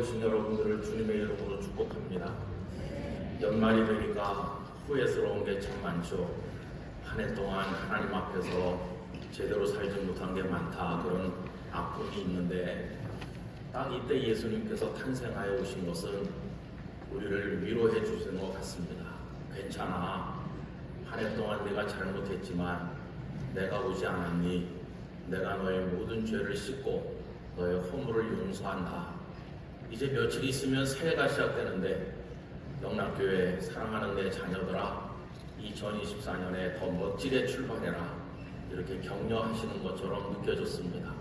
오신 여러분들을 주님의 이름으로 축복합니다. 연말이 되니까 후회스러운 게 참 많죠. 한 해 동안 하나님 앞에서 제대로 살지 못한 게 많다 그런 아픔이 있는데 딱 이때 예수님께서 탄생하여 오신 것은 우리를 위로해 주시는 것 같습니다. 괜찮아. 한 해 동안 내가 잘못했지만 내가 오지 않았니? 내가 너의 모든 죄를 씻고 너의 허물을 용서한다. 이제 며칠 있으면 새해가 시작되는데 영락교회 사랑하는 내 자녀들아 2024년에 더 멋지게 출발해라 이렇게 격려하시는 것처럼 느껴졌습니다.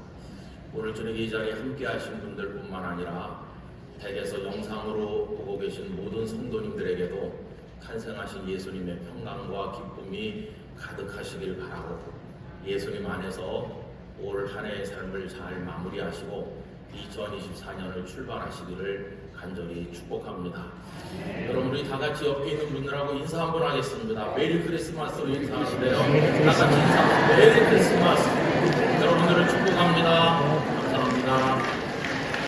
오늘 저녁 이 자리에 함께 하신 분들뿐만 아니라 댁에서 영상으로 보고 계신 모든 성도님들에게도 탄생하신 예수님의 평강과 기쁨이 가득하시길 바라고 예수님 안에서 올 한 해의 삶을 잘 마무리하시고 2024년을 출발하시기를 간절히 축복합니다. 여러분 우리 다 같이 옆에 있는 분들하고 인사 한번 하겠습니다. 메리 크리스마스로 인사하시네요. 다 같이 인사. 메리 크리스마스.